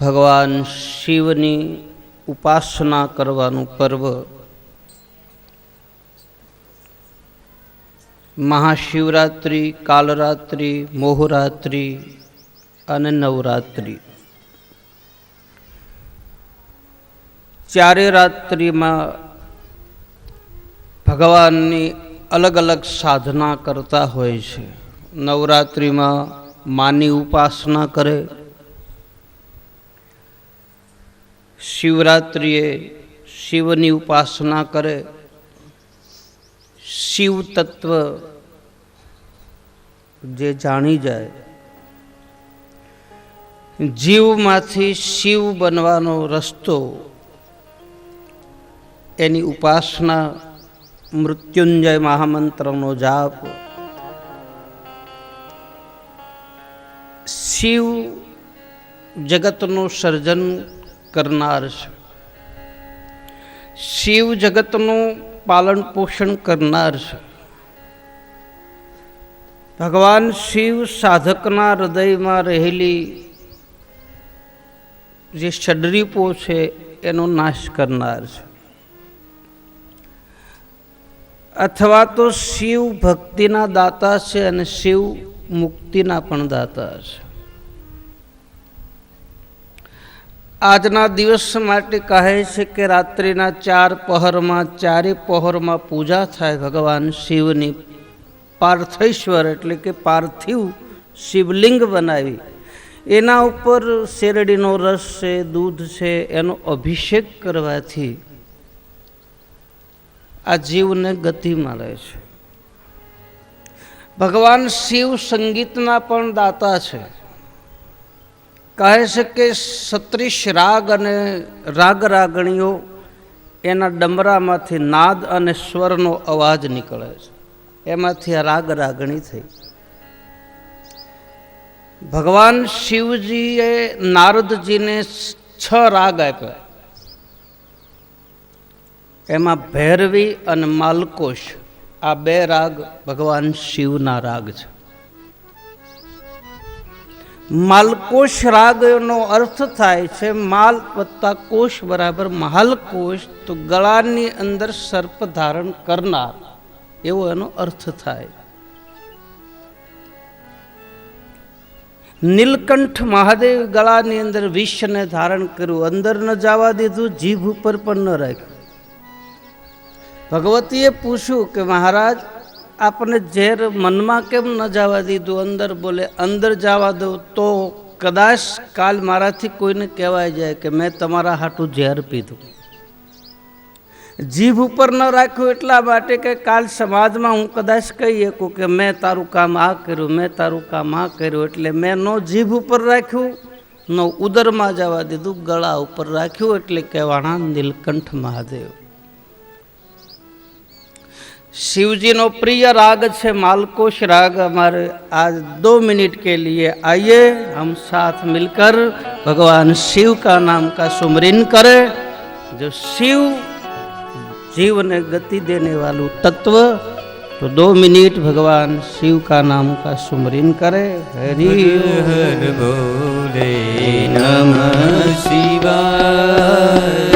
ભગવાન શિવની ઉપાસના કરવાનું પર્વ. મહાશિવરાત્રિ, કાલરાત્રિ, મોહરાત્રિ અને નવરાત્રિ. ચારે રાત્રિમાં ભગવાનની અલગ અલગ સાધના કરતા હોય છે. નવરાત્રિમાં માની ઉપાસના કરે શિવરાત્રિએ શિવની ઉપાસના કરે. શિવ તત્વ જે જાણી જાય. જીવમાંથી શિવ બનવાનો રસ્તો એની ઉપાસના મૃત્યુંજય મહામંત્રનો જાપ. શિવ જગતનું સર્જન કરનાર છે. શિવ જગતનું પાલન પોષણ કરનાર છે. ભગવાન શિવ સાધકના હૃદયમાં રહેલી જે ષડરીપો છે, એનો નાશ કરનાર છે. અથવા તો શિવ ભક્તિના દાતા છે અને શિવ મુક્તિના પણ દાતા છે. આજના દિવસ માટે કહે છે કે રાત્રિના ચાર પહરમાં, ચારે પહોરમાં પૂજા થાય ભગવાન શિવની. પાર્થેશ્વર એટલે કે પાર્થિવ શિવલિંગ બનાવી. એના ઉપર શેરડીનો રસ છે, દૂધ છે, એનો અભિષેક કરવાથી આ જીવને ગતિ મળે છે. ભગવાન શિવ સંગીતના પણ દાતા છે. કહે છે કે સત્રીસ રાગ અને રાગ રાગણીઓ એના ડમરામાંથી નાદ અને સ્વરનો અવાજ નીકળે છે. એમાંથી આ રાગ રાગણી થઈ. ભગવાન શિવજીએ નારદજીને છ રાગ આપ્યા. એમાં ભૈરવી અને માલકોશ, આ બે રાગ ભગવાન શિવના રાગ છે. માલકોશ રાગનો અર્થ થાય છે માલ વત્તા કોષ બરાબર માલકોશ તો ગળાની અંદર સર્પ ધારણ કરનાર. એવો એનો અર્થ થાય. નીલકંઠ મહાદેવ ગળાની અંદર વિષને ધારણ કર્યું, અંદર ન જવા દીધું, જીભ ઉપર પણ ન રાખ્યું. ભગવતીએ પૂછ્યું કે મહારાજ આપને ઝેર મનમાં કેમ ન જવા દીધું? અંદર બોલે, અંદર જવા દો તો કદાચ કાલ મારાથી કોઈને કહેવાય જાય કે મેં તમારા હાટું ઝેર પીધું. જીભ ઉપર ન રાખ્યું એટલા માટે કે કાલ સમાજમાં હું કદાચ કહી શકું કે મેં તારું કામ આ કર્યું, મેં તારું કામ આ કર્યું, એટલે મેં નો જીભ ઉપર રાખ્યું, ન ઉદરમાં જવા દીધું, ગળા ઉપર રાખ્યું, એટલે કહેવાના નીલકંઠ મહાદેવ. शिवजी नो प्रिय राग छे मालकोश राग हमारे आज दो मिनट के लिए आइए हम साथ मिलकर भगवान शिव का नाम का सुमरिन करें जो शिव जीव ने गति देने वालू तत्व तो दो मिनट भगवान शिव का नाम का सुमरिन करे। हरि हर बोले नमः शिवाय।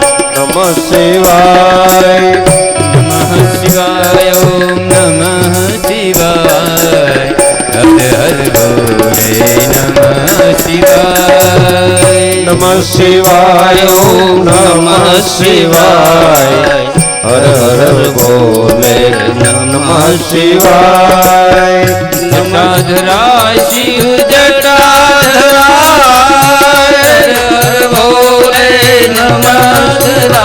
નમ શિવાય નમઃ શિવાય ઓમ નમઃ શિવાય હર હર બોલે નમઃ શિવાય નમઃ શિવાય ઓમ નમઃ શિવાય હર હર બોલે નમઃ શિવાય જટાધરાય શિવ જટાધરાય હર ભોલે નમસ્કારાય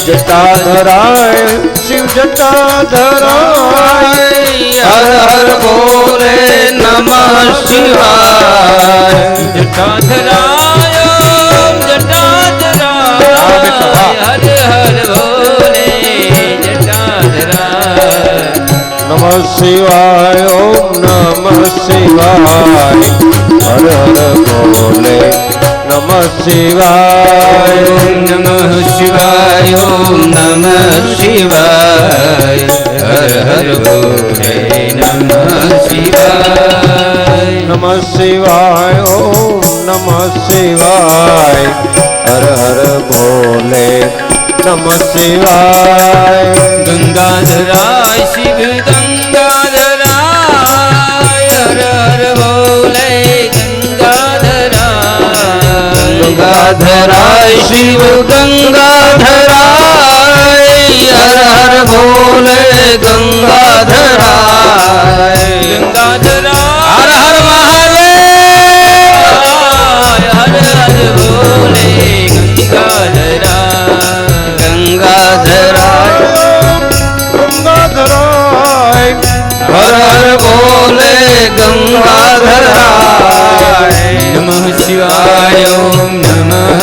જટાધરાય શિવ જટાધરાય હર હર ભોલે નમઃ શિવાય જટાધરાય ઓમ જટાધરાય હર હર ભોલે જટાધરાય નમઃ શિવાય ઓમ નમઃ શિવાય હર હર ભોલે નમઃ શિવાય. નમ શિવાય ઓમ નમ શિવાય. હર હર ભોલે નમ શિવાય. નમ શિવાય ઓમ નમ શિવાય. હર હર ભોલે નમ શિવાય. ગંગાધરાય શિવ ગંગાધરાય શિવ ગંગા ધરાય હર હર ભોલે ગંગાધરાય ગંગાધરાય હર હર મહાદેવ હર હર ભોલે ગંગાધરાય ગંગા ધરાય હર હર ભોલે ગંગાધરાય નમઃ शिवाय ओम नमः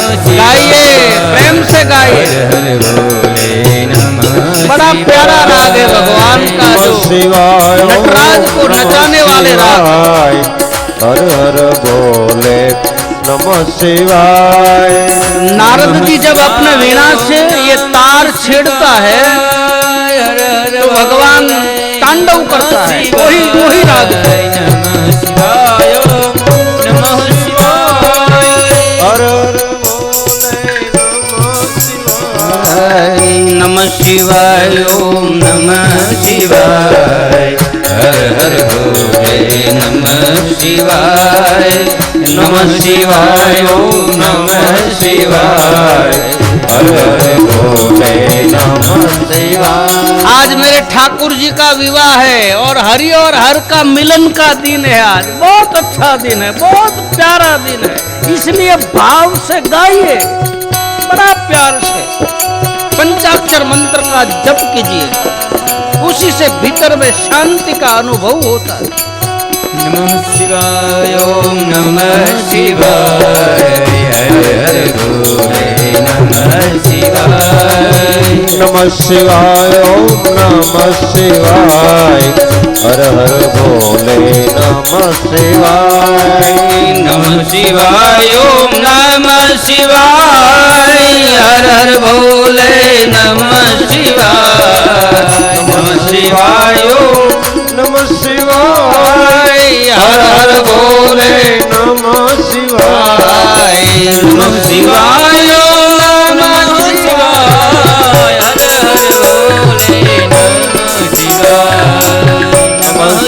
प्रेम से गाइए। बड़ा प्यारा राग है भगवान का जो को नचाने वाले राग। हर हर बोले नमः शिवाय। नारद जी जब अपने वीणा से ये तार छेड़ता है तो भगवान तांडव करता है। वही वही राग है। नमः शिवाय नमः शिवाय। शिवाय। नमः शिवाय ओम नमः शिवाय। हर हर गोरे नमः शिवाय। नमः शिवाय ओम नमः शिवाय। हर हर गोरे नमः शिवाय। आज मेरे ठाकुर जी का विवाह है और हरि और हर का मिलन का दिन है आज। बहुत अच्छा दिन है बहुत प्यारा दिन है। इसलिए भाव से गाइए बड़ा प्यार से। पंचाक्षर मंत्र का जप कीजिए उसी से भीतर में शांति का अनुभव होता है नमः शिवाय ओम नमः शिवाय हर हर भोले नमः शिवाय નમઃ શિવાય ઓમ નમઃ શિવાય. હર હર ભોલે નમઃ શિવાય. નમઃ શિવાય ઓમ નમઃ શિવાય. હર હર ભોલે નમઃ શિવાય. નમઃ શિવાય ઓમ શિવાય. હર હર ભોલે નમઃ શિવાય. નમઃ શિવાય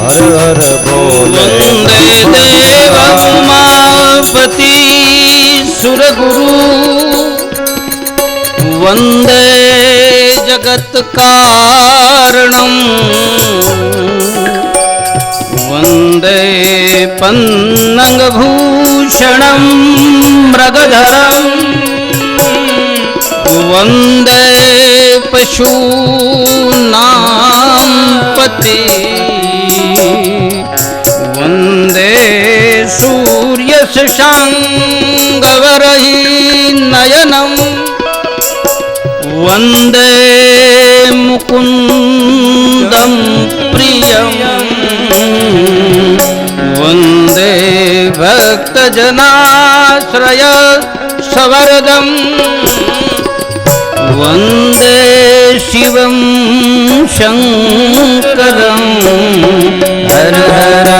હર હર બોલ. વંદે દેવ ઉમાપતિ સુરગુરુ. વંદે જગત કારણમ. વંદે પન્નંગભૂષણમ મૃગધરમ. વંદે પશૂના ശശാംഗവരഹീ നയനം വന്ദേ മുകുന്ദം പ്രിയം. വന്ദേ ഭക്തജനാശ്രയ സവരദം വന്ദേ ശിവം ശങ്കരം. ഹരഹരം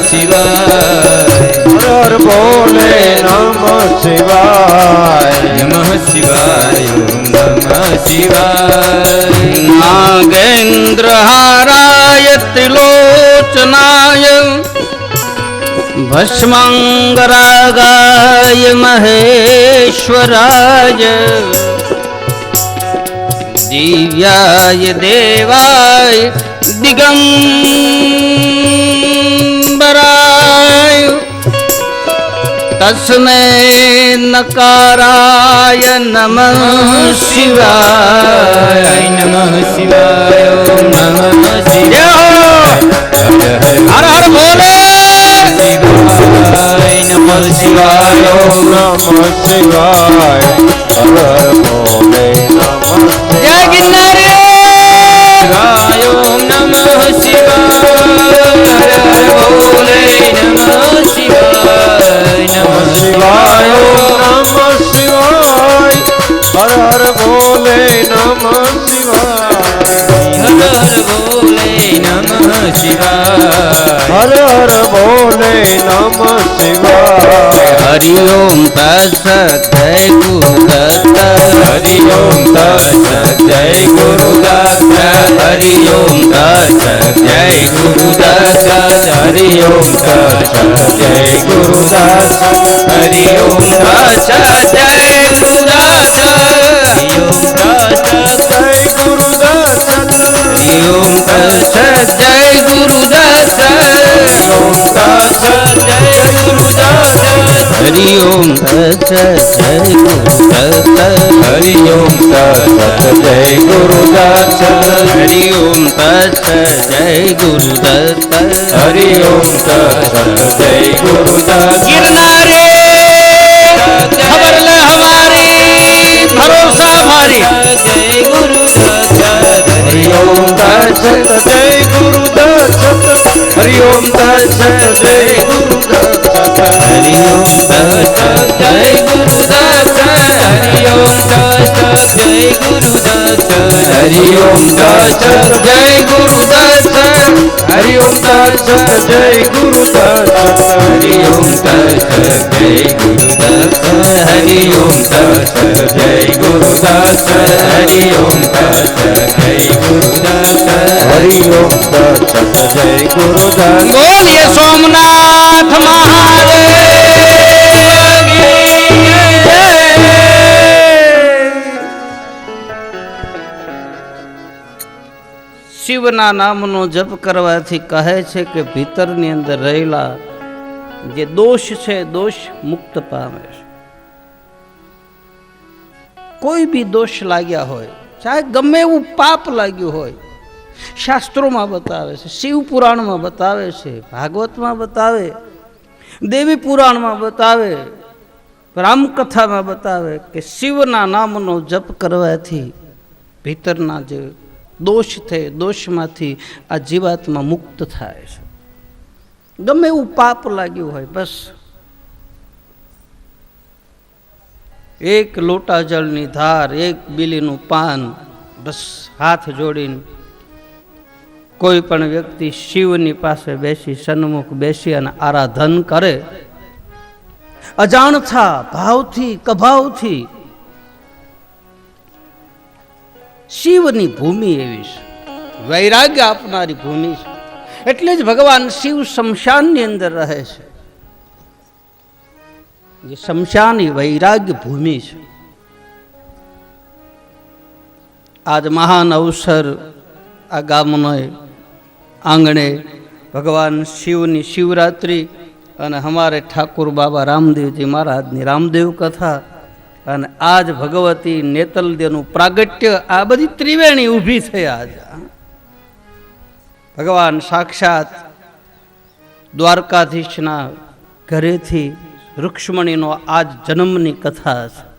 શિવાય હર બોલે નમ શિવાય. નમ શિવાય નમ શિવાય. નાગેન્દ્ર હારાય ત્રિલોચનાય. ભસ્મંગરાગાય મહેશ્વરાય. દિવ્યાય દેવાય દિગમ. કરાય તસ્મે નકારાય નમ શિવાય નમ શિવાય નમ શિવાય હર હર બોલે શિવાય નમ શિવાય નમ શિવાય હર હર બોલે નમ જય ગિરનારી ગાયો નમ નમ શિવાય હર હર ભોલે નમઃ શિવાય હર હર ભોલે નમ શિવાય હરિ ઓમ તત્સત જય ગુરુદત્ત હરિ ઓમ તત્સત જય ગુરુદત્ત હરિ ઓમ તત્સત જય ગુરુદત્ત હરિ ઓમ તત્સત જય ગુરુદત્ત હરિ ઓમ તત્સત જય जय गुरुदास ओमदास जय गुरुदास हरि ओम दत्त जय गुरुदत्त हरि ओम दत्त जय गुरुदास हरि ओम दत्त जय गुरुदत्त हरि ओम दत्त जय गुरुदास गिरनारे खबर हमारी भरोसा हमारी जय હરિઓમ દશરથ જય ગુરુ દશરથ હરિઓમ દશરથ જય ગુરુ દશરથ હરિઓમ દશરથ જય ગુરુ દશરથ હરિઓમ દશરથ જય ગુરુ દશરથ હરિઓમ દશરથ જય ગુરુ દશરથ हरि ओम तत्सत जय गुरु तत्सत हरि ओम तत्सत जय गुरु तत्सत हरि ओम तत्सत जय गुरु तत्सत हरि ओम तत्सत जय गुरु तत्सत हरि ओम तत्सत जय गुरु तत्सत बोलिए सोमनाथ महादेव શિવના નામનો જપ કરવાથી કહે છે કે ભીતરની અંદર રહેલા જે દોષ છે, દોષ મુક્ત પામે છે. કોઈ બી દોષ લાગ્યા હોય, ચાહે ગમે એવું પાપ લાગ્યું હોય, શાસ્ત્રોમાં બતાવે છે, શિવ પુરાણમાં બતાવે છે, ભાગવતમાં બતાવે, દેવી પુરાણમાં બતાવે, રામકથામાં બતાવે કે શિવના નામનો જપ કરવાથી ભીતરના જે દોષ થઈ દોષમાંથી આ જીવાત્મા મુક્ત થાય છે. ગમે એવું પાપ લાગ્યું હોય, બસ. એક લોટા જળની ધાર, એક બીલીનું પાન, બસ હાથ જોડીને કોઈ પણ વ્યક્તિ શિવની પાસે બેસી, સન્મુખ બેસી અને આરાધન કરે. અજાણતા ભાવથી, કભાવથી શિવની ભૂમિ એવી છે. વૈરાગ્ય આપનારી ભૂમિ છે. એટલે જ ભગવાન શિવ શમશાનની અંદર રહે છે. જે શમશાન એ વૈરાગ્ય ભૂમિ છે. આજ મહાન અવસર આ ગામનો આંગણે ભગવાન શિવની શિવરાત્રિ અને અમારે ઠાકુર બાબા રામદેવજી મહારાજની રામદેવ કથા અને આજ ભગવતી નેતલદેવનું પ્રાગટ્ય આ બધી ત્રિવેણી ઊભી થઈ આજ. ભગવાન સાક્ષાત દ્વારકાધીશના ઘરેથી રૂક્ષ્મણીનો આજ જન્મની કથા છે.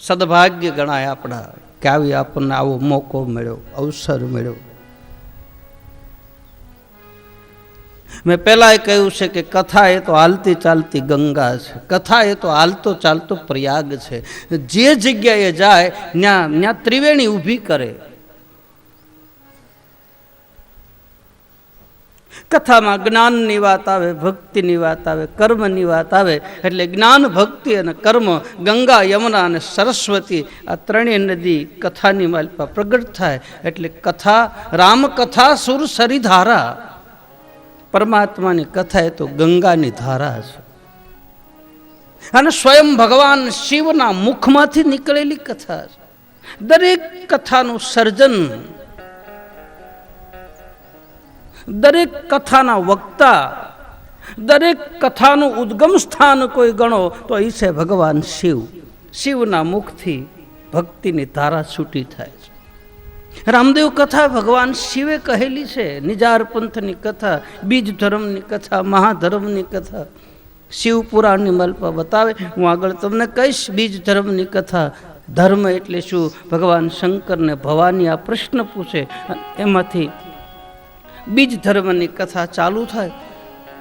સદભાગ્ય ગણાય આપણા કે આવી આપણને આવો મોકો મળ્યો, અવસર મળ્યો. મેં પહેલાં કહ્યું છે કે કથા એ તો હાલતી ચાલતી ગંગા છે. કથા એ તો હાલતો ચાલતો પ્રયાગ છે. જે જગ્યાએ જાય ત્યાં ત્યાં ત્રિવેણી ઊભી કરે. કથામાં જ્ઞાનની વાત આવે, ભક્તિની વાત આવે, કર્મની વાત આવે, એટલે જ્ઞાન, ભક્તિ અને કર્મ, ગંગા, યમુના અને સરસ્વતી આ ત્રણેય નદી કથાની માલિકા પ્રગટ થાય. એટલે કથા, રામકથા સુર સરિધારા પરમાત્માની કથા એ તો ગંગાની ધારા છે. અને સ્વયં ભગવાન શિવના મુખમાંથી નીકળેલી કથા છે. દરેક કથાનું સર્જન, દરેક કથાના વક્તા, દરેક કથાનું ઉદ્ગમ સ્થાન કોઈ ગણો તો એ છે ભગવાન શિવ. શિવના મુખથી ભક્તિની ધારા છૂટી થાય રામદેવ કથા ભગવાન શિવે કહેલી છે. નિજાર પંથની કથા, બીજ ધર્મની કથા, મહાધર્મની કથા. શિવ પુરાણની મલ્પા બતાવે, હું આગળ તમને કહીશ, બીજ ધર્મની કથા. ધર્મ એટલે શું? ભગવાન શંકરને ભવાની આ પ્રશ્ન પૂછે. એમાંથી બીજ ધર્મની કથા ચાલુ થાય.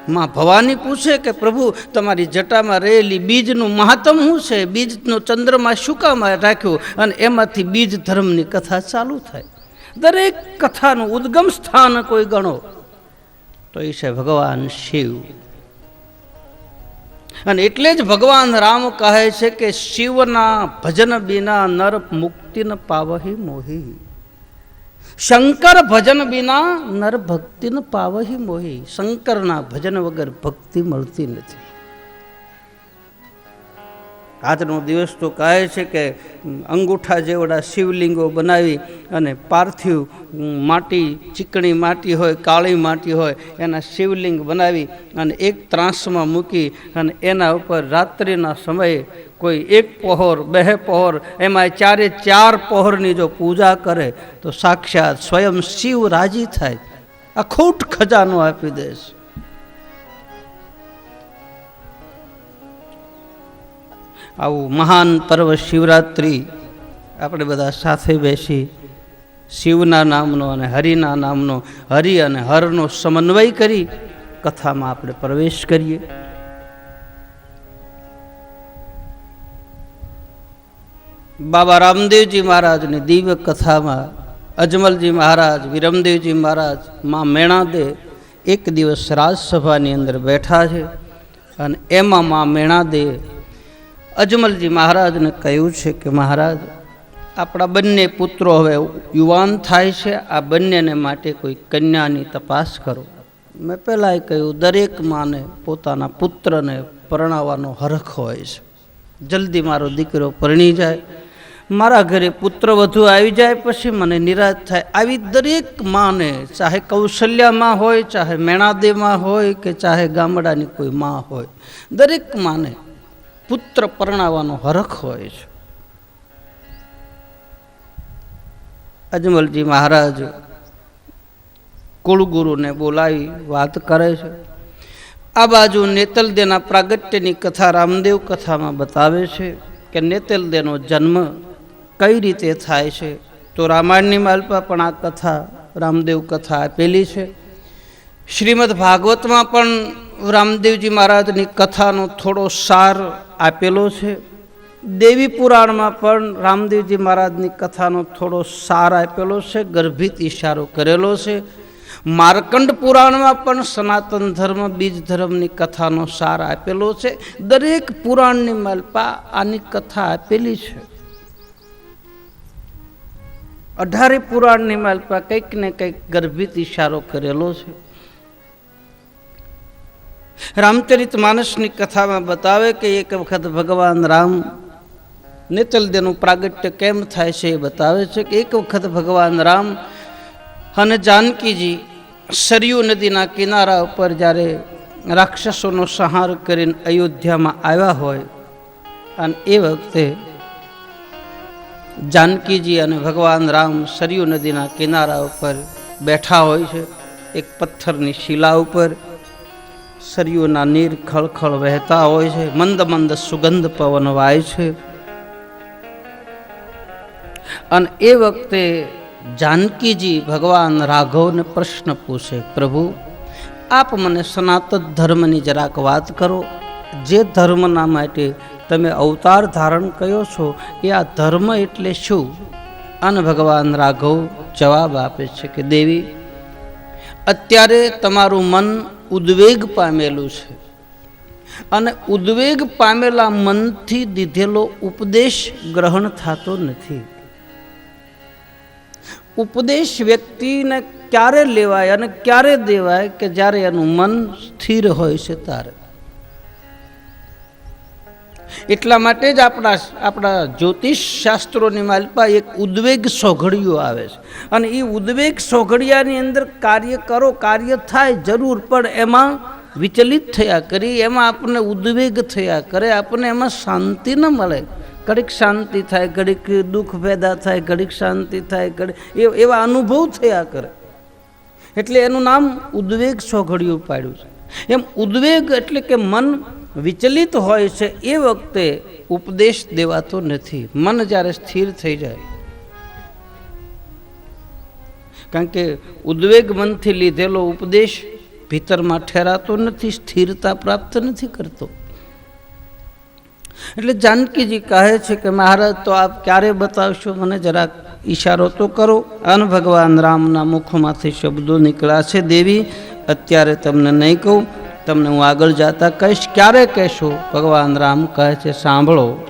માં ભવાની પૂછે કે, પ્રભુ, તમારી જટામાં રહેલી બીજનું મહાત્મ શું છે? બીજનો ચંદ્રમાં શું રાખ્યું? અને એમાંથી બીજ ધર્મની કથા ચાલુ થાય. દરેક કથાનું ઉદ્ગમ સ્થાન કોઈ ગણો. તો એ છે ભગવાન શિવ. અને એટલે જ ભગવાન રામ કહે છે કે, શિવના ભજન બિના નર મુક્તિ ન પાવહી મોહી. શંકર ભજન વિના નર ભક્તિને પાવહી મોહી. શંકરના ભજન વગર ભક્તિ મળતી નથી. આજનો દિવસ તો કહે છે કે અંગૂઠા જેવડા શિવલિંગો બનાવી અને પાર્થિવ માટી, ચીકણી માટી હોય, કાળી માટી હોય, એના શિવલિંગ બનાવી અને એક ત્રાસમાં મૂકી અને એના ઉપર રાત્રિના સમયે કોઈ એક પહોર, બે પહોર, એમાં ચારે ચાર પહોરની જો પૂજા કરે, તો સાક્ષાત સ્વયં શિવ રાજી થાય. અખૂટ ખજાનો આપી દેશ. આવું મહાન પર્વ શિવરાત્રિ આપણે બધા સાથે બેસી શિવના નામનો અને હરિના નામનો, હરિ અને હરનો સમન્વય કરી કથામાં આપણે પ્રવેશ કરીએ. બાબા રામદેવજી મહારાજની દિવ્ય કથામાં અજમલજી મહારાજ, વિરમદેવજી મહારાજ, માં મેણાદે એક દિવસ રાજસભાની અંદર બેઠા છે અને એમાં માં મેણાદે અજમલજી મહારાજને કહ્યું છે કે મહારાજ, આપણા બંને પુત્રો હવે યુવાન થાય છે, આ બંનેને માટે કોઈ કન્યાની તપાસ કરો. મેં પહેલાં કહ્યું, દરેક માને પોતાના પુત્રને પરણાવવાનો હરખ હોય છે. જલ્દી મારો દીકરો પરણી જાય મારા ઘરે પુત્ર વધુ આવી જાય પછી મને નિરાશ થાય. આવી દરેક માને, ચાહે કૌશલ્યામાં હોય, ચાહે મેણાદેમાં હોય કે ચાહે ગામડાની કોઈ માં હોય, દરેક માને પુત્ર પરણાવવાનો હરખ હોય છે. અજમલજી મહારાજ કુળગુરુને બોલાવી વાત કરે છે. આ બાજુ નેતલદેના પ્રાગટ્યની કથા રામદેવ કથામાં બતાવે છે કે નેતલદેનો જન્મ કઈ રીતે થાય છે? તો રામાયણની માલપા પણ આ કથા, રામદેવ કથા આપેલી છે. શ્રીમદ ભાગવતમાં પણ રામદેવજી મહારાજની કથાનો થોડો સાર આપેલો છે. દેવી પુરાણમાં પણ રામદેવજી મહારાજની કથાનો થોડો સાર આપેલો છે, ગર્ભિત ઈશારો કરેલો છે. માર્કંડ પુરાણમાં પણ સનાતન ધર્મ, બીજ ધર્મની કથાનો સાર આપેલો છે. દરેક પુરાણની માલપા આની કથા આપેલી છે. અઢારે પુરાણની માલપા કંઈક ને કંઈક ગર્ભિત ઈશારો કરેલો છે. રામચરિત માનસની કથામાં બતાવે કે એક વખત ભગવાન રામ નેતલદેનું પ્રાગટ્ય કેમ થાય છે એ બતાવે છે કે એક વખત ભગવાન રામ અને જાનકીજી સરયુ નદીના કિનારા ઉપર જ્યારે રાક્ષસોનો સંહાર કરીને અયોધ્યામાં આવ્યા હોય, અને એ વખતે જાનકીજી અને ભગવાન રામ સરયુ નદીના કિનારા ઉપર બેઠા હોય છે. એક પથ્થરની શિલા ઉપર સરયુના નીર ખળખળ વહેતા હોય છે. મંદ મંદ સુગંધ પવન વાય છે. અને એ વખતે જાનકીજી ભગવાન રાઘવને પ્રશ્ન પૂછે, પ્રભુ, આપ મને સનાતન ધર્મની જરાક વાત કરો. જે ધર્મના માટે તમે અવતાર ધારણ કર્યો છો એ આ ધર્મ એટલે શું? અને ભગવાન રાઘવ જવાબ આપે છે કે, દેવી, અત્યારે તમારું મન ઉદ્વેગ પામેલું છે. અને ઉદ્વેગ પામેલા મનથી દીધેલો ઉપદેશ ગ્રહણ થતો નથી. ઉપદેશ વ્યક્તિને ક્યારે લેવાય અને ક્યારે દેવાય કે જ્યારે એનું મન સ્થિર હોય છે ત્યારે? એટલા માટે જ આપણા આપણા જ્યોતિષ શાસ્ત્રોની માલપા એક ઉદ્વેગ સોઘડિયો આવે છે. અને એ ઉદ્વેગ સોઘડિયાની અંદર કાર્ય કરો, કાર્ય થાય જરૂર, પણ એમાં વિચલિત થયા કરી, એમાં આપણને ઉદ્વેગ થયા કરે, આપણને એમાં શાંતિ ન મળે. ઘડીક શાંતિ થાય, ઘડીક દુઃખ પેદા થાય, ઘડીક શાંતિ થાય, ઘડી, એ- એવા અનુભવ થયા કરે. એટલે એનું નામ ઉદ્વેગ સોઘડિયું પાડ્યું છે. એમ ઉદ્વેગ એટલે કે મન વિચલિત હોય છે, એ વખતે ઉપદેશ દેવાતો નથી. મન જ્યારે સ્થિર થઈ જાય. કારણ કે ઉદ્વેગ મનથી લીધેલો ઉપદેશ ભીતરમાં ઠેરાતો નથી, સ્થિરતા પ્રાપ્ત નથી કરતો. એટલે જાનકીજી કહે છે કે, મહારાજ, તો આપ ક્યારે બતાવશો? મને જરાક ઈશારો તો કરો. અન ભગવાન રામના મુખમાંથી શબ્દો નીકળ્યા છે, દેવી, અત્યારે તમને નહીં કહું તમને હું આગળ જાતા કહીશ ક્યારે કહેશો? ભગવાન રામ કહે છે સાંભળો.